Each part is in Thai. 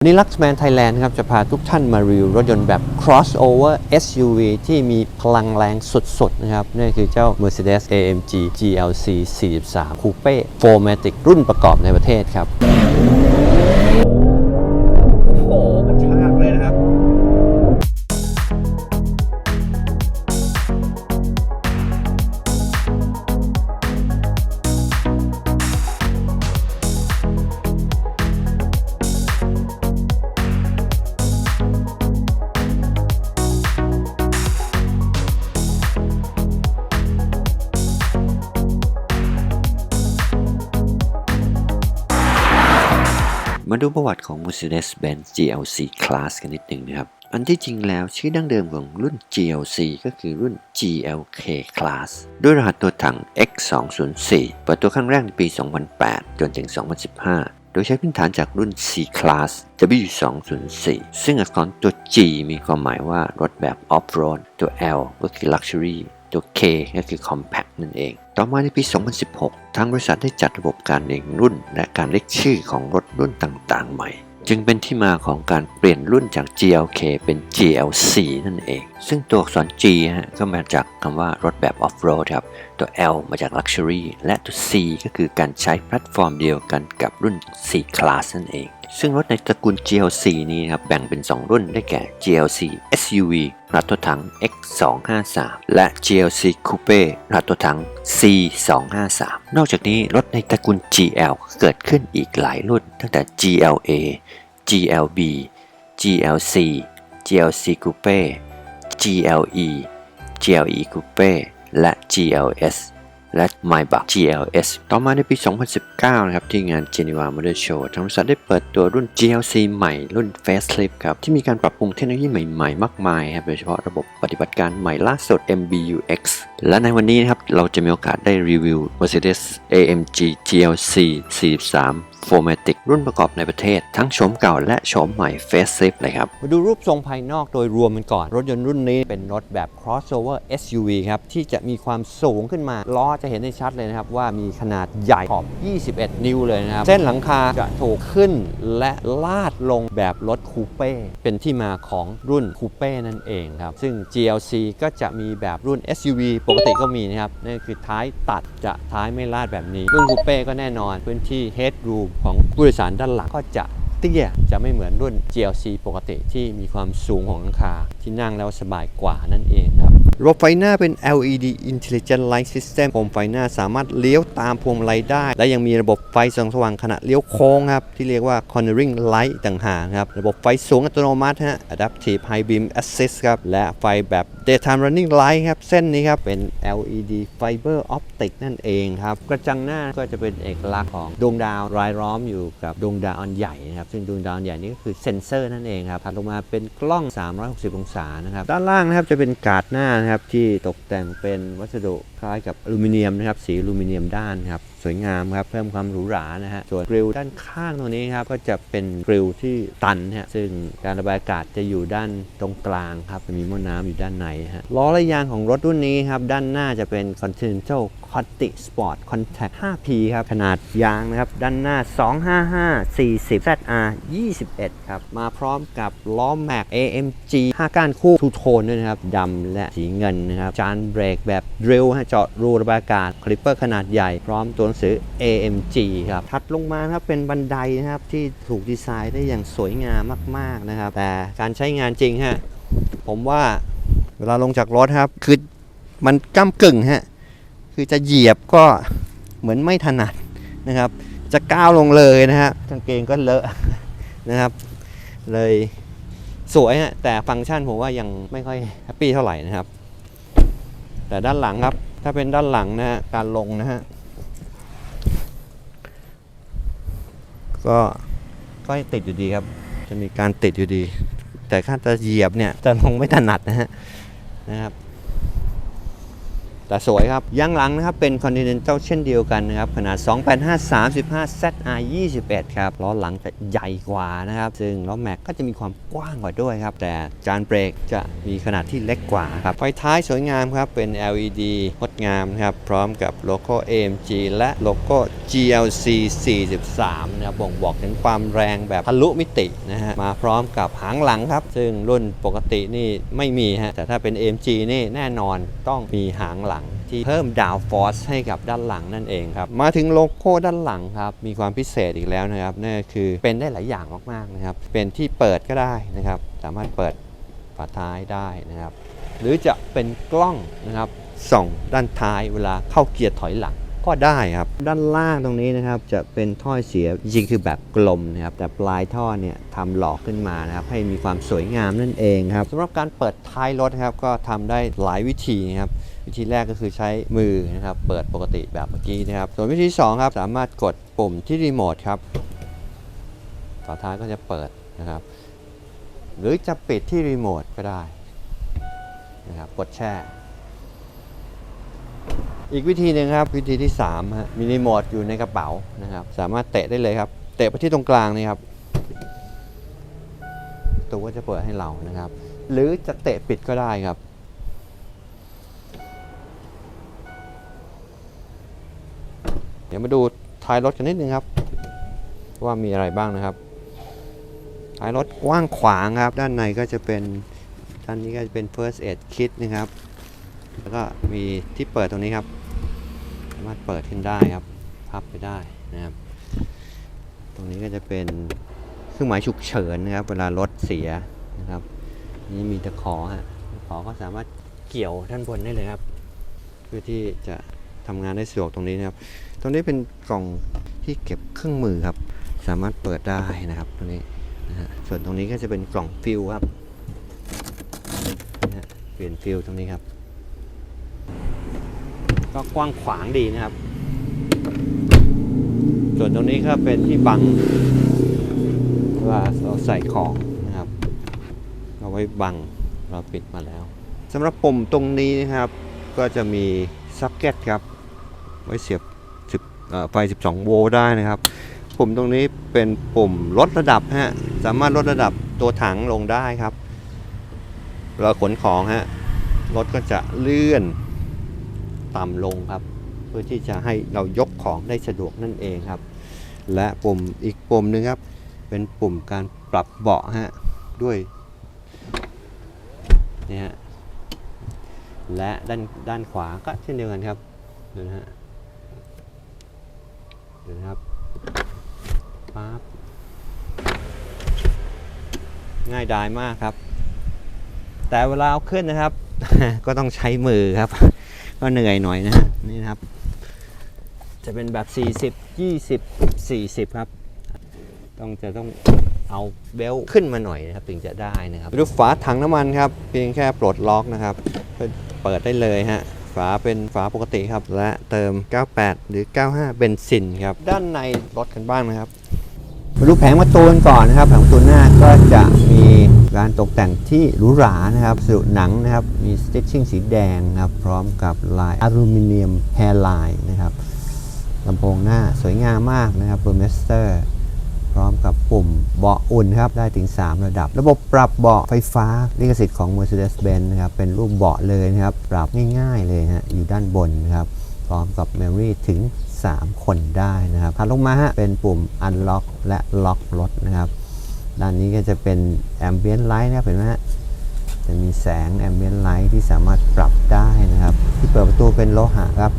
วันนี้ Luxman Thailand ครับจะพาทุกท่านมารีวิวรถยนต์แบบ crossover SUV ที่มีพลังแรงสุด ๆ นะครับนี่คือเจ้า Mercedes AMG GLC 43 Coupe 4matic รุ่นประกอบในประเทศครับ ดูประวัติของ Mercedes-Benz GLC Class กันนิดหนึ่งนะครับ อันที่จริงแล้วชื่อดั้งเดิมของรุ่น GLC ก็คือรุ่น GLK Class ด้วยรหัสตัวถัง X204 เปิดตัวครั้งแรกในปี 2008 จนถึง 2015โดยใช้พื้นฐานจากรุ่น C Class W204 ซึ่งอักษรตัว G มีความหมายว่ารถแบบ Off-road ตัว L ก็คือ Luxury ตัว K ก็คือ Compact นั่นเอง ต่อมาในปี 2016 ทางบริษัทได้จัดระบบการเรียงรุ่น และการเรียกชื่อของรถรุ่นต่างๆ ใหม่ จึงเป็นที่มาของการเปลี่ยนรุ่นจาก GLK เป็น GLC นั่นเอง ซึ่งตัวอักษร G ฮะก็มาจากคำว่ารถแบบ Off-road ครับ ตัว L มาจาก Luxury และตัว C ก็คือการใช้แพลตฟอร์มเดียวกันกับรุ่น C Class นั่นเอง ซึ่งรถในตระกูล GLC นี้ครับแบ่งเป็น 2 รุ่นได้แก่ GLC SUV รหัสตัวถัง X253 และ GLC Coupe รหัสตัวถัง C253 นอกจากนี้รถในตระกูล GL เกิดขึ้นอีกหลายรุ่น ตั้งแต่ GLA GLB GLC GLC Coupe GLE GLE Coupe และ GLS และ Maybach GLS ต่อมาในปี 2019 นะครับ ที่งาน Geneva Motor Show ทางบริษัทได้เปิดตัวรุ่น GLC ใหม่รุ่น Facelift ครับ ที่มีการปรับปรุงเทคโนโลยีใหม่ๆ มากมายครับโดยเฉพาะระบบปฏิบัติการใหม่ล่าสุด MBUX และในวันนี้นะครับ เราจะมีโอกาสได้รีวิว Mercedes AMG GLC 43 4matic รุ่นประกอบในประเทศ ทั้งโฉมเก่าและโฉมใหม่ Facelift เลยครับ มาดูรูปทรงภายนอกโดยรวมมันก่อน รถยนต์รุ่นนี้เป็นรถแบบ crossover SUV ครับ ที่จะมีความสูงขึ้นมา ล้อจะเห็นได้ชัดเลยนะครับ ว่ามีขนาดใหญ่ขอบ 21 นิ้วเลยนะครับ เส้นหลังคาจะถูกขึ้นและลาดลงแบบรถคูเป้ เป็นที่มาของรุ่นคูเป้นั่นเองครับ ซึ่ง GLC ก็จะมีแบบรุ่น SUV ปกติก็มีนะครับ นั่นคือท้ายตัดจะท้ายไม่ลาดแบบนี้ รุ่นคูเป้ก็แน่นอนพื้นที่ headroom ของผู้โดยสารด้านหลังก็จะ เตี้ยจะไม่เหมือนรุ่น GLC ปกติที่มีความสูงของหลังคาที่นั่งแล้วสบายกว่านั่นเองครับระบบไฟหน้าเป็น LED Intelligent Light System โคมไฟหน้าสามารถเลี้ยวตามพวงมาลัยได้ และยังมีระบบไฟส่องสว่างขณะเลี้ยวโค้งครับ ที่เรียกว่า Cornering Light ต่างหากครับ ระบบไฟสูงอัตโนมัติฮะ Adaptive High Beam Assist ครับ และไฟแบบ Daytime Running Light ครับ เส้นนี้ครับ เป็น LED Fiber Optic นั่นเองครับ กระจังหน้าก็จะเป็นเอกลักษณ์ของดวงดาวรายล้อมอยู่กับดวงดาวอันใหญ่นะครับซึ่งดวงดาวใหญ่นี้ก็คือเซ็นเซอร์นั่นเองครับถัดลงมาเป็นกล้อง 360 องศานะครับด้านล่างนะครับจะเป็นกาดหน้านะครับที่ตกแต่งเป็นวัสดุคล้ายกับอลูมิเนียมนะครับสีอลูมิเนียมด้านครับสวยงามครับเพิ่มความหรูหรานะฮะส่วนกริลด้านข้างตรงนี้ครับก็จะเป็นกริลที่ตันฮะซึ่งการระบายอากาศจะอยู่ด้านตรงกลางครับจะมีหม้อน้ำอยู่ด้านในฮะล้อและยางของรถรุ่นนี้ครับด้านหน้าจะเป็น Continental Conti Sport Contact 5P ครับขนาดยางนะครับด้านหน้า 255 40 ZR 21 ครับ มาพร้อมกับล้อแม็ก AMG 5 ก้านคู่ทูโทนด้วยนะครับดำและสีเงินนะครับจานเบรกแบบดริลฮะเจาะรูระบายอากาศคลิปเปอร์ขนาดใหญ่พร้อมตัวหนังสือ AMG ครับถัดลงมาครับเป็นบันไดนะครับที่ถูกดีไซน์ได้อย่างสวยงามมากๆนะครับ แต่การใช้งานจริงฮะผมว่าเวลาลงจากรถครับ คือมันก้ากึ่งฮะคือจะเหยียบก็เหมือนไม่ถนัดนะครับ จะก้าวลงเลยนะฮะกางเกงก็เลอะนะครับ เลยสวยฮะแต่ฟังก์ชันผมว่ายังไม่ค่อยแฮปปี้เท่าไหร่นะครับ แต่ด้านหลังครับ ถ้าเป็นด้านหลังนะฮะการลงนะฮะ ก็ก็ติดอยู่ดีครับ จะมีการติดอยู่ดี แต่ถ้าจะเหยียบเนี่ยจะลงไม่ถนัดนะฮะนะครับ แต่สวยครับยางหลังนะครับเป็น Continental เช่นเดียวกันนะครับขนาด 285 35 ZR 21 ครับล้อหลังจะใหญ่กว่านะครับ ซึ่งล้อแม็กก็จะมีความกว้างกว่าด้วยครับ แต่จานเบรกจะมีขนาดที่เล็กกว่าครับไฟท้ายสวยงามครับ เป็น LED งดงามนะครับ พร้อมกับโลโก้ AMG และโลโก้ GLC 43 นะครับบ่งบอกถึงความแรงแบบทะลุมิตินะฮะมาพร้อมกับหางหลังครับ ซึ่งรุ่นปกตินี่ไม่มีฮะแต่ถ้าเป็น AMG นี่แน่นอนต้องมีหางหลัง ที่เพิ่มดาวฟอสให้กับด้านหลังนั่นเองครับ มาถึงโลโก้ด้านหลังครับ มีความพิเศษอีกแล้วนะครับนั่นคือเป็นได้หลายอย่างมากๆนะครับ เป็นที่เปิดก็ได้นะครับ สามารถเปิดฝาท้ายได้นะครับ หรือจะเป็นกล้องนะครับส่องด้านท้ายเวลาเข้าเกียร์ถอยหลัง ก็ได้ครับ ด้านล่างตรงนี้นะครับจะเป็นท่อเสียจริงคือแบบกลมนะครับแต่ปลายท่อเนี่ยทำหลอกขึ้นมานะครับให้มีความสวยงามนั่นเองครับสำหรับการเปิดท้ายรถนะครับก็ทำได้หลายวิธีนะครับวิธีแรกก็คือใช้มือนะครับเปิดปกติแบบเมื่อกี้นะครับ ส่วนวิธีที่สองครับสามารถกดปุ่มที่รีโมทครับฝาท้ายก็จะเปิดนะครับ หรือจะปิดที่รีโมทก็ได้นะครับกดแช่ อีกวิธีหนึ่งครับวิธีที่3ฮะมีรีโมทอยู่ในกระเป๋านะครับ สามารถเตะได้เลยครับ เตะไปที่ตรงกลางนี่ครับตัวก็จะเปิดให้เรานะครับ หรือจะเตะปิดก็ได้ครับเดี๋ยวมาดูท้ายรถกันนิดนึงครับ ว่ามีอะไรบ้างนะครับ ท้ายรถกว้างขวางครับ ด้านในก็จะเป็นด้านนี้ก็จะเป็น first aid kit นะครับ แล้วก็มีที่เปิดตรงนี้ครับ สามารถเปิดขึ้นได้ครับ พับไปได้นะครับ ตรงนี้ก็จะเป็นเครื่องหมายฉุกเฉินนะครับ เวลารถเสียนะครับ นี่มีตะขอฮะตะขอก็สามารถเกี่ยวด้านบนได้เลยครับ เพื่อที่จะทำงานได้สะดวกตรงนี้นะครับ ตรงนี้เป็นกล่องที่เก็บเครื่องมือครับ สามารถเปิดได้นะครับตรงนี้นะฮะส่วนตรงนี้ก็จะเป็นกล่องฟิลครับนะฮะเปลี่ยนฟิลตรงนี้ครับ ก็กว้างขวางดีนะครับ ส่วนตรงนี้ก็เป็นที่บังเวลาเราใส่ของนะครับเอาไว้บังเราปิดมาแล้วสำหรับปุ่มตรงนี้นะครับก็จะมีซับเก็ตครับ ไว้เสียบไฟ 12 โวลต์ได้นะครับปุ่มตรงนี้เป็นปุ่มลดระดับฮะสามารถลดระดับตัวถังลงได้ครับ เราขนของฮะรถก็จะเลื่อน ต่ำลงครับ เพื่อที่จะให้เรายกของได้สะดวกนั่นเองครับ และปุ่มอีกปุ่มหนึ่งครับ เป็นปุ่มการปรับเบาะฮะด้วยนี่ฮะและด้านด้านขวาก็เช่นเดียวกันครับดูนะฮะดูนะครับปั๊บง่ายดายมากครับ แต่เวลาเอาขึ้นนะครับ ก็ต้องใช้มือครับ ก็เหนื่อยหน่อยนะฮะนี่นะครับ จะเป็นแบบ 40 20 40 ครับ ต้องจะต้องเอาเบลต์ขึ้นมาหน่อยนะครับถึงจะได้นะครับดูฝาถังน้ำมันครับ เพียงแค่ปลดล็อกนะครับเปิดได้เลยฮะฝาเป็นฝาปกติครับ และเติม 98 หรือ 95 เบนซินครับ ด้านในรถกันบ้างนะครับมาดูแผงประตูนก่อนนะครับ แผงประตูหน้าก็จะมี การตกแต่งที่หรูหรานะครับสรุหนังนะครับ มีสติชชิ่งสีแดงนะครับ พร้อมกับลายอลูมิเนียมแฮร์ไลน์นะครับลำโพงหน้าสวยงามมากนะครับเบอร์เมสเตอร์พร้อมกับปุ่มเบาะอุ่นครับ ได้ถึง 3 ระดับ ระบบปรับเบาะไฟฟ้าลิขสิทธิ์ของ Mercedes-Benz นะครับ เป็นรูปเบาะเลยนะครับ ปรับง่ายๆเลยฮะอยู่ด้านบนนะครับ พร้อมกับ Memory ถึง 3 คนได้นะครับถัดลงมาฮะเป็นปุ่ม Unlock และล็อกรถนะครับ ด้านนี้ก็จะเป็น Ambient Light นะครับเห็นไหมฮะจะมีแสง Ambient Light ที่สามารถปรับได้นะครับ ที่เปิดประตูเป็นโลหะครับ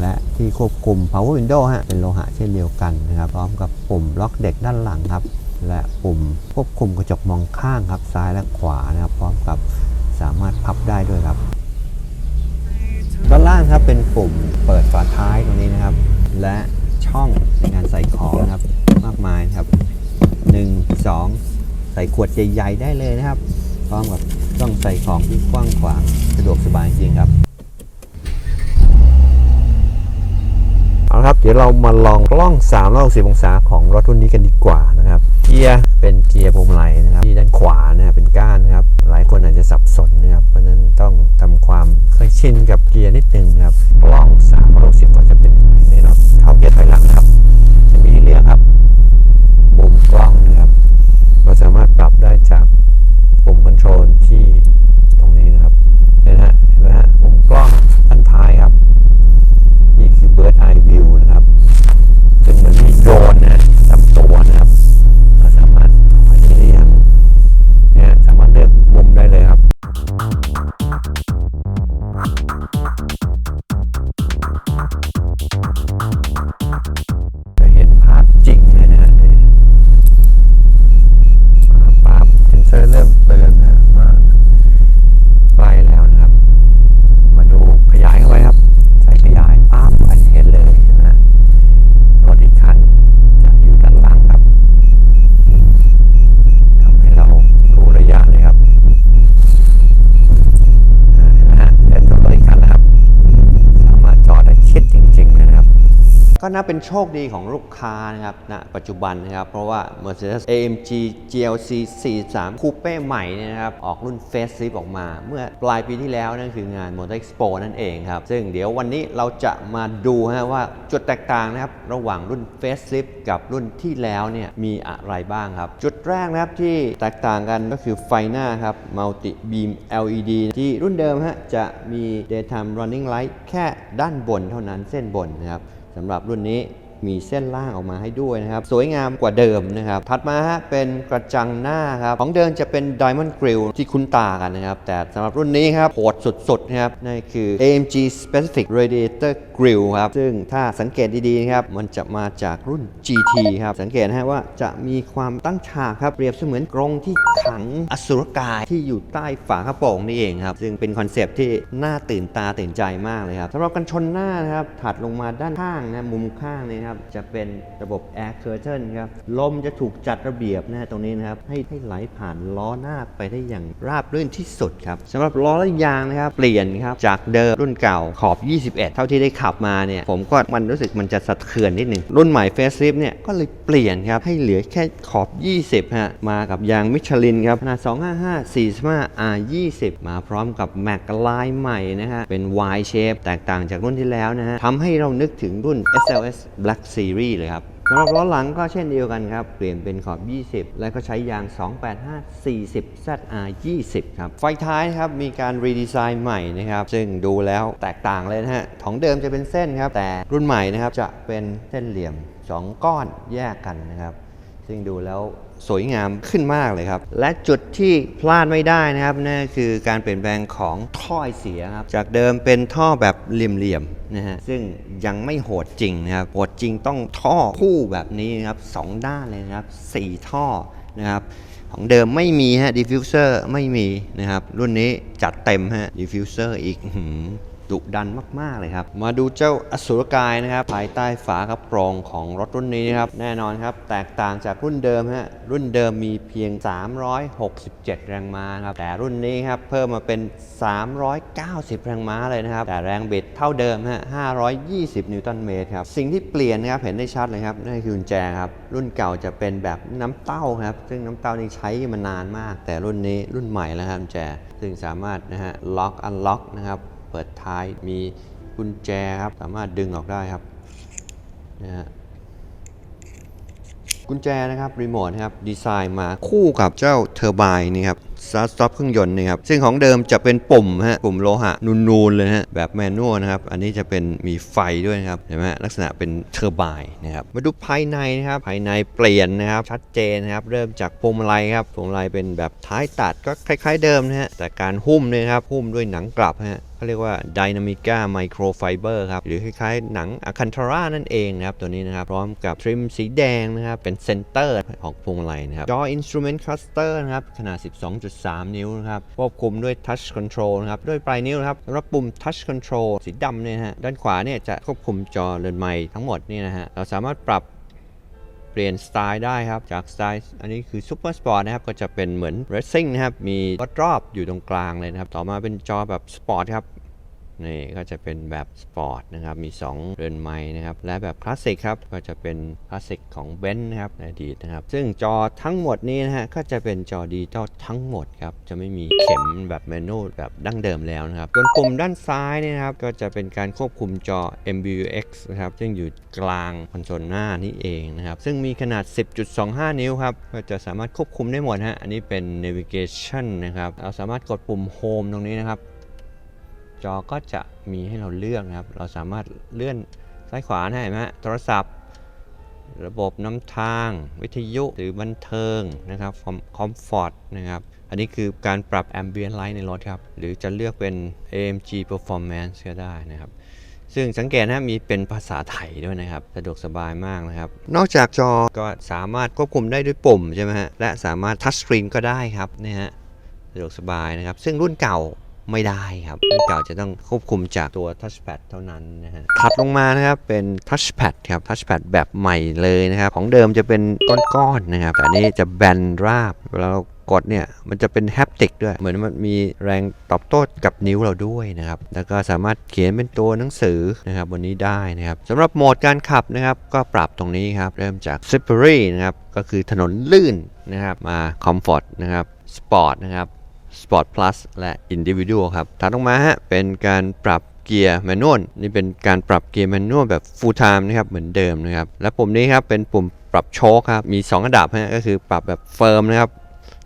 และที่ควบคุม power window ฮะเป็นโลหะเช่นเดียวกันนะครับ พร้อมกับปุ่มล็อกเด็กด้านหลังครับ และปุ่มควบคุมกระจกมองข้างครับซ้ายและขวานะครับ พร้อมกับสามารถพับได้ด้วยครับด้านล่างครับเป็นปุ่มเปิดฝาท้ายตรงนี้นะครับ และช่องในการใส่ของนะครับ มากมายครับ 1 2 ใส่ขวดใหญ่ๆได้เลยนะครับ พร้อมกับต้องใส่ของที่กว้างขวางสะดวกสบายจริงครับเอาละครับ เดี๋ยวเรามาลองกล้อง360องศาของรถรุ่นนี้กันดีกว่านะครับ เกียร์เป็นเกียร์พวงมาลัยนะครับ ที่ด้านขวานะเป็นก้านนะครับ หลายคนอาจจะสับสนนะครับ เพราะนั้นต้องทำความเข้าใจชินกับเกียร์นิดนึงครับกล้อง360ก็จะเป็นยังไงนี่เนาะเข้าเกียร์ถอยหลังนะครับ จะมีเลือกครับ กล้องนะครับ เราสามารถปรับได้จากปุ่มคอนโทรลที่ ก็นับเป็นโชคดีของลูกค้านะครับณปัจจุบันนะครับ เพราะว่า Mercedes AMG GLC 43 Coupe ใหม่นี่นะครับ ออกรุ่น Facelift ออกมา เมื่อปลายปีที่แล้วนั่นคืองาน Motor Expo นั่นเองครับ ซึ่งเดี๋ยววันนี้เราจะมาดูฮะว่าจุดแตกต่างนะครับ ระหว่างรุ่น Facelift กับรุ่นที่แล้วเนี่ยมีอะไรบ้างครับ จุดแรกนะครับที่แตกต่างกันก็คือไฟหน้าครับ Multi Beam LED ที่รุ่นเดิมฮะจะมี Daytime Running Light แค่ด้านบนเท่านั้นเส้นบนนะครับ สำหรับรุ่นนี้ มีเส้นล่างออกมาให้ด้วยนะครับ สวยงามกว่าเดิมนะครับ ถัดมาฮะเป็นกระจังหน้าครับ ของเดิมจะเป็น Diamond Grill ที่คุ้นตากันนะครับ แต่สำหรับรุ่นนี้ครับโหดสุดๆนะครับนั่นคือ AMG Specific Radiator Grill ครับ ซึ่งถ้าสังเกตดีๆนะครับ มันจะมาจากรุ่น GT ครับ สังเกตนะฮะว่าจะมีความตั้งฉากครับ เปรียบเสมือนกรงที่ขังอสุรกายที่อยู่ใต้ฝากระโปรงนี่เองครับ ซึ่งเป็นคอนเซปที่น่าตื่นตาตื่นใจมากเลยครับสำหรับกันชนหน้านะครับ ถัดลงมาด้านข้างนะมุมข้างนี่นะครับจะเป็นระบบ Air Curtain ครับลมจะถูกจัดระเบียบนะฮะตรงนี้นะครับให้ให้ไหลผ่านล้อหน้าไปได้อย่างราบรื่นที่สุดครับสำหรับล้อและยางนะครับเปลี่ยนครับจากเดิมรุ่นเก่าขอบ 21 เท่าที่ได้ขับมาเนี่ยผมก็มันรู้สึกมันจะสะเทือนนิดหนึ่งรุ่นใหม่ Facelift เนี่ยก็เลยเปลี่ยนครับให้เหลือแค่ขอบ 20ฮะมากับยางมิชลินครับขนาด 255 45 R 20มาพร้อมกับแม็กลายใหม่นะฮะเป็น Y shape แตกต่างจากรุ่นที่แล้วนะฮะทำให้เรานึกถึงรุ่น SLS Black Series เลยครับสำหรับล้อหลังก็เช่นเดียวกันครับ เปลี่ยนเป็นขอบ 20 และก็ใช้ยาง 285 40 ZR 20 ครับ ไฟท้ายครับ มีการรีดีไซน์ใหม่นะครับ ซึ่งดูแล้วแตกต่างเลยนะฮะของเดิมจะเป็นเส้นครับ แต่รุ่นใหม่นะครับจะเป็นเส้นเหลี่ยม 2 ก้อนแยกกันนะครับ ซึ่งดูแล้ว สวยงามขึ้นมากเลยครับ และจุดที่พลาดไม่ได้นะครับนั่นคือการเปลี่ยนแปลงของท่อไอเสียครับ จากเดิมเป็นท่อแบบเหลี่ยมๆนะฮะซึ่งยังไม่โหดจริงนะครับโหดจริงต้องท่อคู่แบบนี้นะครับสองด้านเลยนะครับสี่ท่อนะครับของเดิมไม่มีฮะดิฟฟิวเซอร์ไม่มีนะครับรุ่นนี้จัดเต็มฮะดิฟฟิวเซอร์อีก ดุดันมากๆเลยครับ มาดูเจ้าอสุรกายนะครับภายใต้ฝากระโปรงของรถรุ่นนี้นะครับ แน่นอนครับ แตกต่างจากรุ่นเดิมฮะรุ่นเดิมมีเพียง 367 แรงม้าครับ แต่รุ่นนี้ครับเพิ่มมาเป็น 390 แรงม้าเลยนะครับ แต่แรงบิดเท่าเดิมฮะ520 นิวตันเมตรครับ สิ่งที่เปลี่ยนนะครับเห็นได้ชัดเลยครับนั่นคือกุญแจครับ รุ่นเก่าจะเป็นแบบน้ำเต้าครับ ซึ่งน้ำเต้านี่ใช้มานานมาก แต่รุ่นนี้รุ่นใหม่แล้วครับกุญแจ ซึ่งสามารถนะฮะล็อกอันล็อกนะครับ ปิดท้ายมีกุญแจครับ สามารถดึงออกได้ครับนะฮะกุญแจนะครับรีโมทนะครับดีไซน์มาคู่กับเจ้าเทอร์ไบน์นี่ครับสตาร์ทสต็อปเครื่องยนต์นี่ครับซึ่งของเดิมจะเป็นปุ่มฮะปุ่มโลหะนูนๆเลยฮะแบบแมนนวลนะครับ อันนี้จะเป็นมีไฟด้วยนะครับเห็นไหมลักษณะเป็นเทอร์ไบน์นะครับมาดูภายในนะครับภายในเปลี่ยนนะครับชัดเจนนะครับเริ่มจากพวงมาลัยครับพวงมาลัยเป็นแบบท้ายตัดก็คล้าย ๆ เดิมนะฮะแต่การหุ้มเนี่ยครับหุ้มด้วยหนังกลับฮะเขาเรียกว่า Dynamica Microfiber ครับ หรือคล้ายๆ หนัง Alcantara นั่นเองนะครับ ตัวนี้นะครับ พร้อมกับทริมสีแดงนะครับ เป็นเซนเตอร์ของพวงมาลัยนะครับ จอ Instrument Cluster นะครับ ขนาด 12.3 นิ้วนะครับ ควบคุมด้วย Touch Control นะครับ ด้วยปลายนิ้วนะครับ รับปุ่ม Touch Control สีดำเนี่ยฮะ ด้านขวาเนี่ยจะควบคุมจอเรือนไม้ทั้งหมดนี่นะฮะ เราสามารถปรับ ปลี่ยนสไตล์ได้ครับ จากสไตล์อันนี้คือซูเปอร์สปอร์ตนะครับ ก็จะเป็นเหมือนเรสซิ่งนะครับ มีวัดรอบอยู่ตรงกลางเลยนะครับ ต่อมาเป็นจอแบบสปอร์ตครับ นี่ก็จะเป็นแบบสปอร์ตนะครับ มี 2 เรือนไม้นะครับ และแบบคลาสสิกครับ ก็จะเป็นคลาสสิกของเบนซ์นะครับในอดีตนะครับ ซึ่งจอทั้งหมดนี้นะฮะ ก็จะเป็นจอดิจิตอลทั้งหมดครับ จะไม่มีเข็มแบบแมนนวลแบบดั้งเดิมแล้วนะครับส่วนปุ่มด้านซ้ายนี่นะครับ ก็จะเป็นการควบคุมจอ MBUX นะครับ ซึ่งอยู่กลางคอนโซลหน้านี่เองนะครับ ซึ่งมีขนาด 10.25 นิ้วครับ ก็จะสามารถควบคุมได้หมดฮะ อันนี้เป็น navigation นะครับ เราสามารถกดปุ่ม home ตรงนี้นะครับ จอก็จะมีให้เราเลือกนะครับ เราสามารถเลื่อนซ้ายขวาได้เห็นไหมโทรศัพท์ ระบบน้ำทาง วิทยุหรือบันเทิงนะครับคอมฟอร์ตนะครับ อันนี้คือการปรับ Ambient Light ในรถครับ หรือจะเลือกเป็น AMG Performance ก็ได้นะครับซึ่งสังเกตนะมีเป็นภาษาไทยด้วยนะครับ สะดวกสบายมากนะครับ นอกจากจอก็สามารถควบคุมได้ด้วยปุ่มใช่ไหมฮะและสามารถทัชสกรีนก็ได้ครับนี่ฮะสะดวกสบายนะครับ ซึ่งรุ่นเก่า ไม่ได้ครับรุ่นเก่าจะต้องควบคุมจากตัวทัชแพดเท่านั้นนะฮะถัดลงมานะครับเป็นทัชแพดครับทัชแพดแบบใหม่เลยนะครับ ของเดิมจะเป็นก้อนๆนะครับ แต่นี้จะแบนราบเวลาเรากดเนี่ยมันจะเป็นแฮปติกด้วย เหมือนมันมีแรงตอบโต้กับนิ้วเราด้วยนะครับ แล้วก็สามารถเขียนเป็นตัวหนังสือนะครับบนนี้ได้นะครับสำหรับโหมดการขับนะครับก็ปรับตรงนี้ครับ เริ่มจาก Slippery นะครับก็คือถนนลื่นนะครับมา Comfort นะครับ Sport นะครับ Sport Plus และ Individual ครับถัดลงมาฮะเป็นการปรับเกียร์แมนนวลนี่เป็นการปรับเกียร์แมนนวลแบบ full time นะครับเหมือนเดิมนะครับและปุ่มนี้ครับเป็นปุ่มปรับโชคครับมี2ระดับฮะก็คือปรับแบบเฟิร์มนะครับ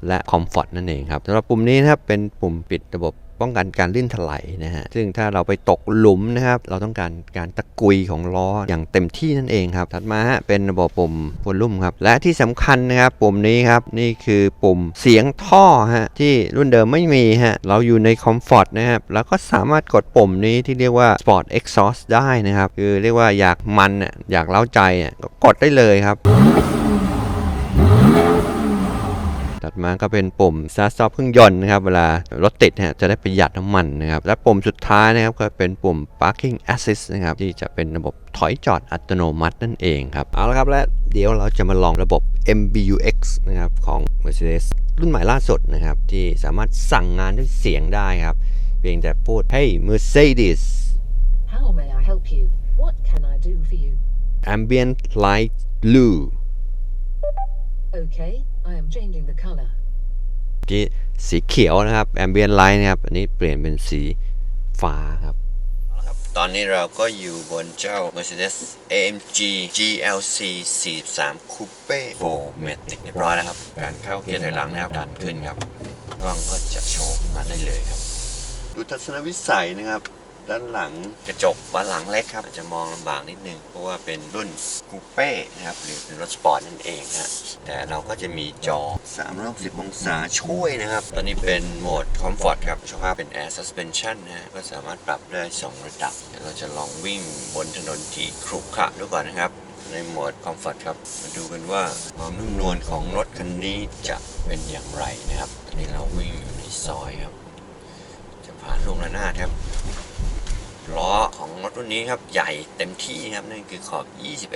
และคอมฟอร์ตนั่นเองครับสำหรับปุ่มนี้นะครับเป็นปุ่มปิดระบบ ป้องกันการลื่นถลายนะฮะซึ่งถ้าเราไปตกหลุมนะครับ เราต้องการการตะกุยของล้ออย่างเต็มที่นั่นเองครับ ถัดมาฮะเป็นระบบปุ่มวอลลุ่มครับ และที่สำคัญนะครับปุ่มนี้ครับนี่คือปุ่มเสียงท่อฮะที่รุ่นเดิมไม่มีฮะเราอยู่ใน Comfort นะครับแล้วก็สามารถกดปุ่มนี้ที่เรียกว่า Sport Exhaust ได้นะครับ คือเรียกว่าอยากมันอะอยากเล้าใจก็กดได้เลยครับ ถัดมาก็เป็นปุ่ม Start Stop เครื่องยนต์นะครับเวลารถติดเนี่ยจะได้ประหยัดน้ำมันนะครับและปุ่มสุดท้ายนะครับก็เป็นปุ่ม Parking Assist นะครับที่จะเป็นระบบถอยจอดอัตโนมัตินั่นเองครับเอาละครับและเดี๋ยวเราจะมาลองระบบ MBUX นะครับของ Mercedes รุ่นใหม่ล่าสุดนะครับที่สามารถสั่งงานด้วยเสียงได้ครับ เพียงแต่พูด Hey Mercedes How may I help you? What can I do for you? Ambient Light Blue Okay, I am changing the color. เมื่อกี้สีเขียวนะครับ Ambient Light นะครับ อันนี้เปลี่ยนเป็นสีฟ้าครับ ตอนนี้เราก็อยู่บนเจ้า Mercedes AMG GLC 43 Coupe 4 Matic เรียบร้อยแล้วครับ การเข้าเกียร์ถอยหลังนะครับ ดันขึ้นครับ กล้องก็จะโชว์มาได้เลยครับ ดูทัศนวิสัยนะครับ ด้านหลังกระจกบานหลังเล็กครับอาจจะมองลำบากนิดนึง เพราะว่าเป็นรุ่นคูเป้นะครับหรือเป็นรถสปอร์ตนั่นเองนะแต่เราก็จะมีจอ 360 องศาช่วยนะครับ ตอนนี้เป็นโหมด Comfort ครับสภาพเป็น Air Suspension นะฮะก็สามารถปรับได้ 2 ระดับเดี๋ยวเราจะลองวิ่งบนถนนที่ขรุขระดูก่อนนะครับในโหมด Comfort ครับ มาดูกันว่าความนุ่มนวลของรถคันนี้จะเป็นอย่างไรนะครับ ตอนนี้เราวิ่งอยู่ในซอยครับ จะผ่านลูกระนาดครับ ล้อของรถรุ่นนี้ครับใหญ่เต็มที่ครับนั่นคือขอบ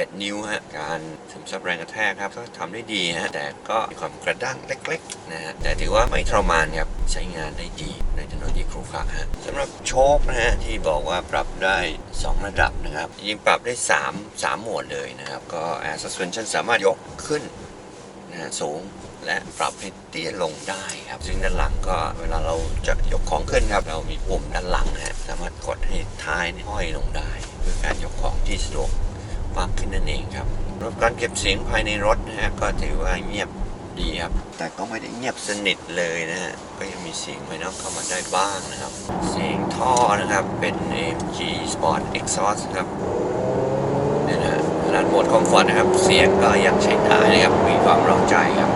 21 นิ้วฮะการซึมซับแรงกระแทกครับก็ทำได้ดีฮะแต่ก็มีความกระด้างเล็กๆนะฮะแต่ถือว่าไม่ทรมานครับใช้งานได้ดีในถนนที่ครุขระฮะสำหรับโชคนะฮะที่บอกว่าปรับได้ 2 ระดับนะครับยิงปรับได้ 3 3โหมดเลยนะครับก็ Air Suspension สามารถยกขึ้น สูง และปรับให้เตี้ยลงได้ครับ ซึ่งด้านหลังก็เวลาเราจะยกของขึ้นครับ เรามีปุ่มด้านหลังฮะสามารถกดให้ท้ายนี่ยห้อยลงได้เพื่อการยกของที่สะดวกมากขึ้นนั่นเองครับระบบการเก็บเสียงภายในรถนะฮะก็ถือว่าเงียบดีครับ แต่ก็ไม่ได้เงียบสนิทเลยนะฮะ ก็ยังมีเสียงภายนอกเข้ามาได้บ้างนะครับ เสียงท่อนะครับเป็น AMG Sport Exhaust ครับ นาดโหมดคอมฟอร์ตนะครับ เสียงก็ยังใช้ได้นะครับ มีความร้าใจครับ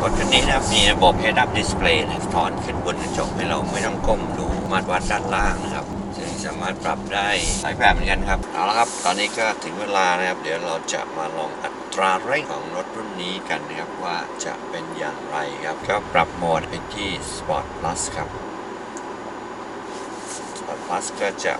กดคันนี้นะครับมีระบบ Head Up Display นะสะท้อนขึ้นบนกระจกให้เราไม่ต้องก้มดูมาตรวัดด้านล่างนะครับซึ่งสามารถปรับได้หลายแบบเหมือนกันครับเอาละครับ ตอนนี้ก็ถึงเวลานะครับ เดี๋ยวเราจะมาลองอัตราเร่งของรถรุ่นนี้กันนะครับว่าจะเป็นอย่างไรครับก็ปรับโหมดไปที่ Sport Plus ครับ Sport Plus ก็จะ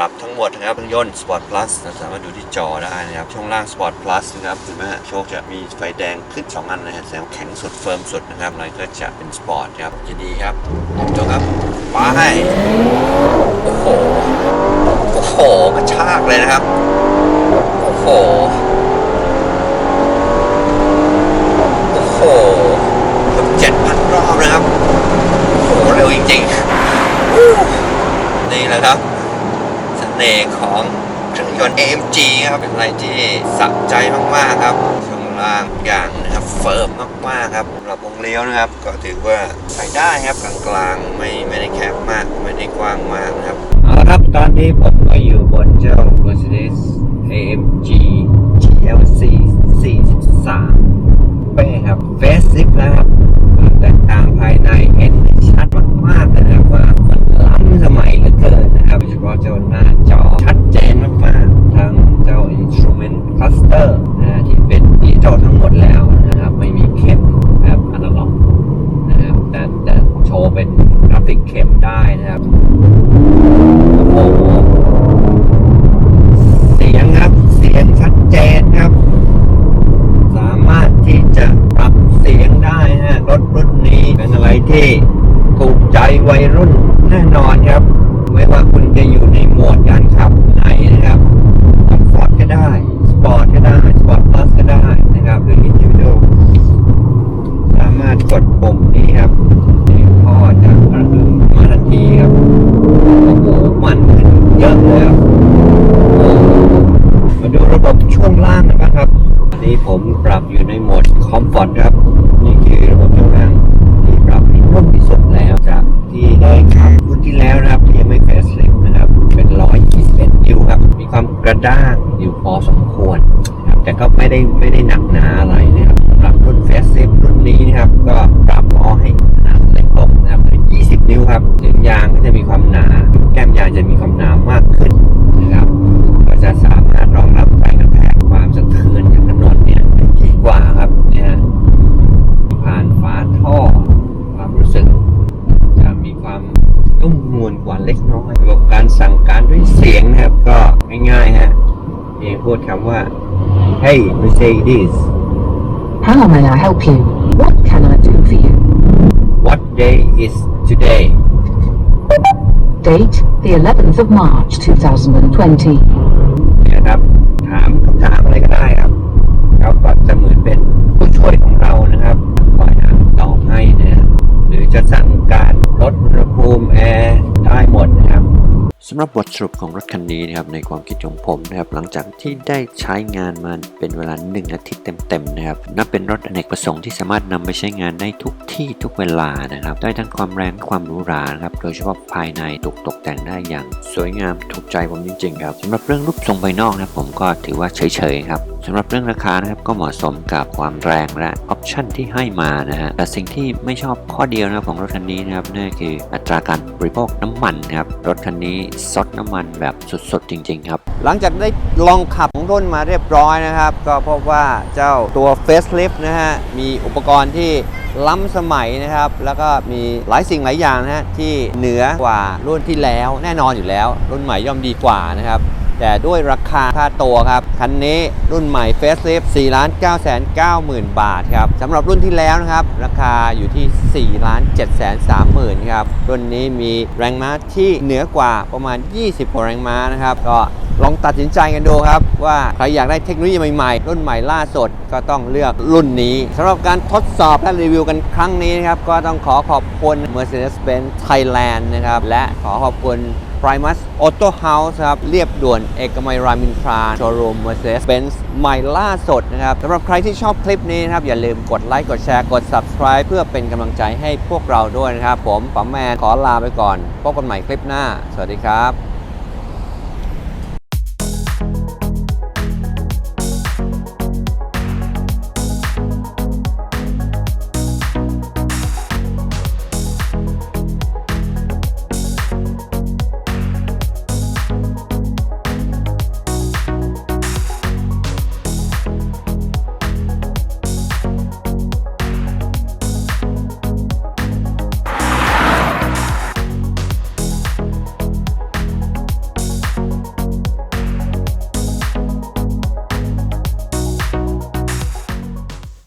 รับทั้งหมดนะครับเครื่องยนต์ Sport Plus เราสามารถดูที่จอได้นะครับ ช่วงล่าง Sport Plus นะครับเห็นไหมโชคจะมีไฟแดงขึ้น 2 อันนะฮะแสดงว่าแข็งสุดเฟิร์มสุดนะครับอะไรก็จะเป็นสปอร์ตครับยินดีครับเต็มตัวครับไปโอ้โหโอ้โหกระชากเลยนะครับ โอ้โหโอ้โหเกือบเจ็ดพันรอบนะครับ โอ้โหเร็วจริงๆนี่แหละครับ เน่ห์ของเครื่องยนต์ AMG ครับ เป็นอะไรที่สะใจมาก ๆ ครับช่วงล่างอย่างนะครับเฟิร์มมาก ๆ ครับสำหรับวงเลี้ยวนะครับ ก็ถือว่าไปได้ครับกลางๆไม่ไม่ได้แคบมากไม่ได้กว้างมากนะครับเอาละครับตอนนี้ผมก็อยู่บนเจ้า Mercedes AMG GLC 43เป้ครับเฟสซิฟนะครับแตกต่างภายในเห็นชัดมากๆเลยนะครับว่า นะครับโดยเฉพาะเจ้าหน้าจอชัดเจนมากๆทั้งเจ้า Instrument Cluster นะฮะที่เป็นดิจิตอลทั้งหมดแล้วนะครับ ไม่มีเข็มแบบอนาล็อกนะครับแต่แต่โชว์เป็นกราฟิกเข็มได้นะครับโอ้โหเสียงครับเสียงชัดเจนครับ สามารถที่จะปรับเสียงได้ฮะรถรุ่นนี้เป็นอะไรที่ถูกใจวัยรุ่นแน่นอนครับ ไม่ว่าคุณ จะอยู่ในโหมดการขับไหนนะครับคอมฟอร์ตก็ได้ สปอร์ตก็ได้ สปอร์ตพลัสก็ได้นะครับหรืออินดิวิโดสามารถกดปุ่มนี้ครับนี่พ่อจะกระหึ่มมาทันทีครับ โอ้โห มันขึ้นเยอะเลยครับ โอ้โหมาดูระบบช่วงล่างกันบ้างครับอันนี้ผมปรับอยู่ในโหมดคอมฟอร์ตครับ นี่คือระบบช่วงล่างที่ปรับให้นุ่มที่สุดแล้วจากที่ได้ขับรุ่นที่แล้วนะครับที่ยังไม่เฟสลิฟนะครับ เป็น 121 นิ้วครับ มีความกระด้างอยู่พอสมควรนะครับ แต่ก็ ไม่ได้ไม่ได้หนักหนาอะไรนะครับสำหรับรุ่นเฟสลิฟรุ่นนี้นะครับ ก็ปรับล้อให้ขนาดเล็กลงนะครับเป็น 20 นิ้วครับถึงยางก็จะมีความหนา แก้มยางจะมีความหนามากขึ้นนะครับ ก็จะสามารถรองรับแรงกระแทกความสะเทือนจากถนนเนี่ยได้ดีกว่าครับเนี่ยผ่านฝาท่อความรู้สึก จะมีความนุ่มนวลกว่าเล็กน้อยระบบการสั่งการด้วยเสียงนะครับ ก็ง่ายๆฮะ พียงพูดคำว่า Hey Mercedes How may I help you? What can I do for you? what day is today Date the 11th of March 2020. ำหรับบทสรุปของรถคันนี้นะครับในความคิดของผมนะครับหลังจากที่ได้ใช้งานมาเป็นเวลา1อาทิตย์เต็มๆนะครับนับเป็นรถอเนกประสงค์ที่สามารถนำไปใช้งานได้ทุกที่ทุกเวลานะครับได้ทั้งความแรงความหรูหราครับโดยเฉพาะภายในถูกตกแต่งได้อย่าง สวยงามถูกใจผมจริงๆครับสำหรับเรื่องรูปทรงภายนอกนะครับผมก็ถือว่าเฉยๆครับ สำหรับเรื่องราคานะครับก็เหมาะสมกับความแรงและออปชั่นที่ให้มานะฮะแต่สิ่งที่ไม่ชอบข้อเดียวนะครับของรถคันนี้นะครับนั่นคืออัตราการบริโภคน้ำมันครับรถคันนี้ซดน้ำมันแบบสุดๆจริงๆครับหลังจากได้ลองขับของรุ่นมาเรียบร้อยนะครับ ก็พบว่าเจ้าตัว Facelift นะฮะมีอุปกรณ์ที่ล้ำสมัยนะครับ แล้วก็มีหลายสิ่งหลายอย่างนะฮะที่เหนือกว่ารุ่นที่แล้วแน่นอนอยู่แล้ว รุ่นใหม่ย่อมดีกว่านะครับ แต่ด้วยราคาค่าตัวครับ คันนี้รุ่นใหม่ Facelift 4 9 9 0 0 0 0 บาทครับสำหรับรุ่นที่แล้วนะครับ ราคาอยู่ที่4 7 3 0 0 0 0ครับ รุ่นนี้มีแรงม้าที่เหนือกว่าประมาณ 20กว่าแรงม้านะครับ ก็ลองตัดสินใจกันดูครับ ว่าใครอยากได้เทคโนโลยีใหม่ๆ รุ่นใหม่ล่าสุดก็ต้องเลือกรุ่นนี้สำหรับการทดสอบและรีวิวกันครั้งนี้นะครับ ก็ต้องขอขอบคุณ Mercedes-Benz Thailand นะครับและขอขอบคุณ Primus Auto House ครับ เรียบด่วนเอกมัยรามินทราโชว์รูม Mercedes-Benz ใหม่ล่าสดนะครับสำหรับใครที่ชอบคลิปนี้นะครับ อย่าลืมกดไลค์กดแชร์กด Subscribe เพื่อเป็นกำลังใจให้พวกเราด้วยนะครับ ผมป๋าแมนขอลาไปก่อน พบกันใหม่คลิปหน้า สวัสดีครับ